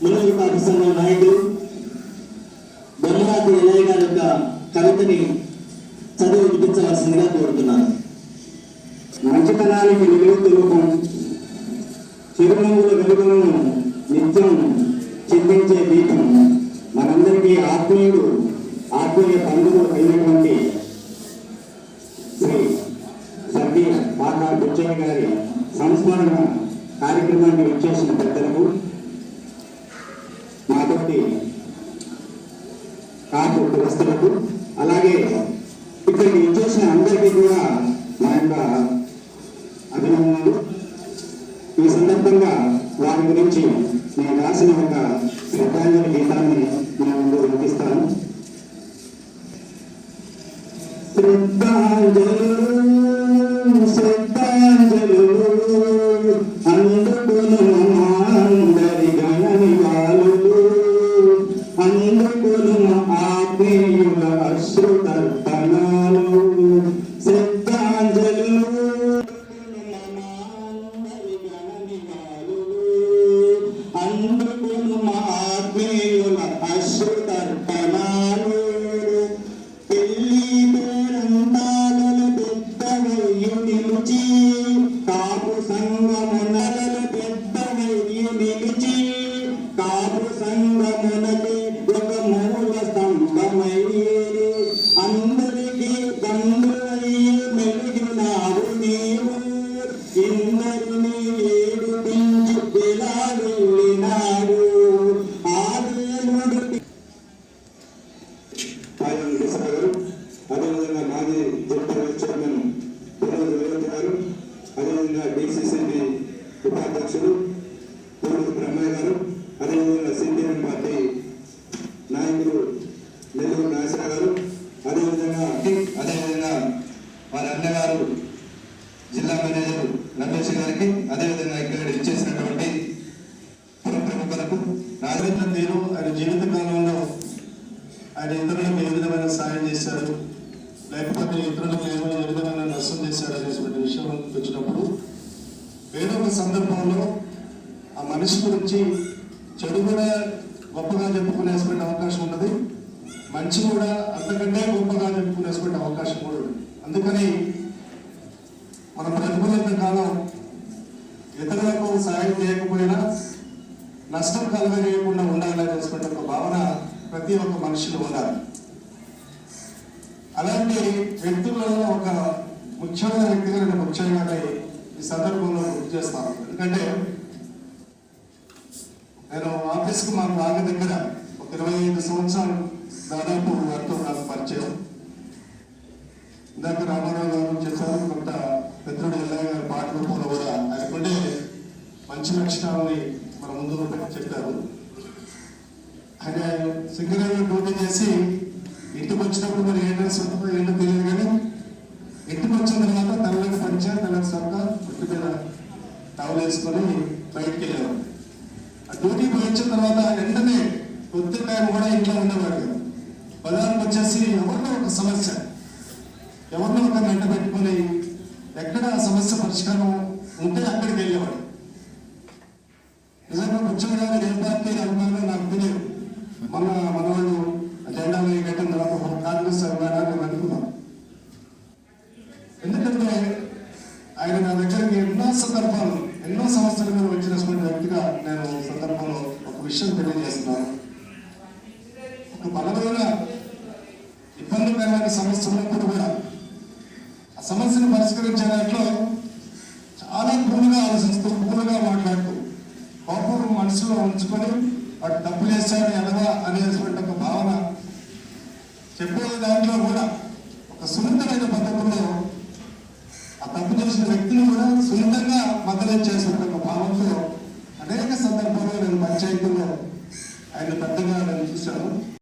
మున్నూరు పాకిస్తాన్ నాయకుడు బొమ్మరాతి ఎలయ్య గారి యొక్క కవితని చదివి వినిపించవలసిందిగా కోరుతున్నాను. మంచితనానికి నిలువు రూపం చిరునవ్వుల వెలుగులను నిత్యం చిందించే దీపం మనందరికీ ఆత్మీయుడు ఆత్మీయ బంధువు అయినటువంటి శ్రీ సర్వీయ బాగా బుచ్చయ్య గారి సంస్మరణ కార్యక్రమాన్ని ఇచ్చేసిన పెద్దలకు కాపు కులస్తులకు అలాగే ఇక్కడికి ఇచ్చేసిన అందరికీ కూడా మా యొక్క అభినందనలు. ఈ సందర్భంగా వారి గురించి నేను రాసిన ఒక శ్రద్ధాంజలి గీతాన్ని నేను ముందు వినిపిస్తాను. శ్రద్ధాంజలు శ్రద్ధాంజలు. పెద్దవయ్యు నిలిచి ఉపాధ్యక్షుడు పూర్వ బ్రహ్మయ్య గారు అదేవిధంగా సిపిఎం పార్టీ నాయకులు నెల్లూరు నాసిరా గారు అదేవిధంగా అదేవిధంగా వారి అన్నగారు జిల్లా మేనేజర్ రమేష్ గారికి అదేవిధంగా ఇక్కడ ఇచ్చేసినటువంటి పుర ప్రముఖులకు రాజేంద్ర తీరు ఆయన జీవిత కాలంలో ఆయన ఇతరులకు ఏ విధమైన సాయం చేశారు? లేకపోతే ఇతరులకు ఏమైనా ఏ విధమైన నష్టం చేశారు అనేటువంటి విషయం వచ్చినప్పుడు వేరొక ఒక సందర్భంలో ఆ మనిషి గురించి చెడు కూడా గొప్పగా చెప్పుకునేటువంటి అవకాశం ఉన్నది. మంచి కూడా అంతకంటే గొప్పగా చెప్పుకునేటువంటి అవకాశం కూడా ఉంది అందుకని మనం బ్రతుకులంత కాలం ఇతరులకు సాయం చేయకపోయినా నష్టం కలగజేయకుండా ఉండాలనేటువంటి ఒక భావన ప్రతి ఒక్క మనిషిలో ఉండాలి. అలాంటి వ్యక్తులలో ఒక ముఖ్యమైన వ్యక్తిగా నేను ముఖ్యంగా ఈ సందర్భంలో గుర్తు చేస్తాను. ఎందుకంటే నేను ఆఫీస్కి మా నాన్న దగ్గర ఒక ఇరవై ఐదు సంవత్సరాలు దాదాపు వారితో నాకు పరిచయం. ఇందాక రామారావు గారు చెప్పారు కొంత మిత్రుడు ఎల్లయ్య గారి పాట రూపంలో కూడా ఆయనకుండే మంచి లక్షణాలని మన ముందు చెప్పారు. ఆయన సింగరేణి డ్యూటీ చేసి ఇంటికి వచ్చినప్పుడు మరి ఏంటంటే డ్రెస్ ఉంటుందో టవల్ బయటికి వెళ్ళారు ఆ డ్యూటీ పోయి వచ్చిన తర్వాత వెంటనే పొద్దున్న టైం కూడా ఇంట్లో ఉండేవాడు కాదు. వచ్చేసి ఎవరిలో ఒక సమస్య ఎవరిలో ఒక గంట పెట్టుకుని ఎక్కడ ఆ సమస్య పరిష్కారం ఉంటే అక్కడ వెళ్ళేవాడు నిజంగా కూర్చొని గారు ఏ పార్టీ అభిమానులు నాకు తెలియదు మన మన వాళ్ళు జెండా కట్టిన తర్వాత ఒక కాంగ్రెస్ అభిమానాన్ని అనుకున్నాం ఎందుకంటే ఆయన నా దగ్గరికి ఎన్నో సందర్భాలు ఎన్నో సంవత్సరాల మీద వచ్చినటువంటి నేను సందర్భంలో ఒక విషయం తెలియజేస్తున్నాను. ఒక బలమైన ఇబ్బందికరమైన సమస్య ఉన్నప్పుడు కూడా ఆ సమస్యను పరిష్కరించే దాంట్లో చాలా కూలుగా ఆలోచిస్తూ కూలుగా మాట్లాడుతూ కోపం మనసులో ఉంచుకొని వాడు తప్పు చేశాడు ఎదవా అనేటువంటి ఒక భావన చెప్పే దాంట్లో కూడా ఒక సున్నితమైన పద్ధతిలో ఆ తప్పు చేసిన వ్యక్తిని కూడా సున్నితంగా మద్దతు చేసినటువంటి ఒక భావంతో అనేక సందర్భాల్లో నేను పంచాయతీలో ఆయన పెద్దగా నేను చూశాను.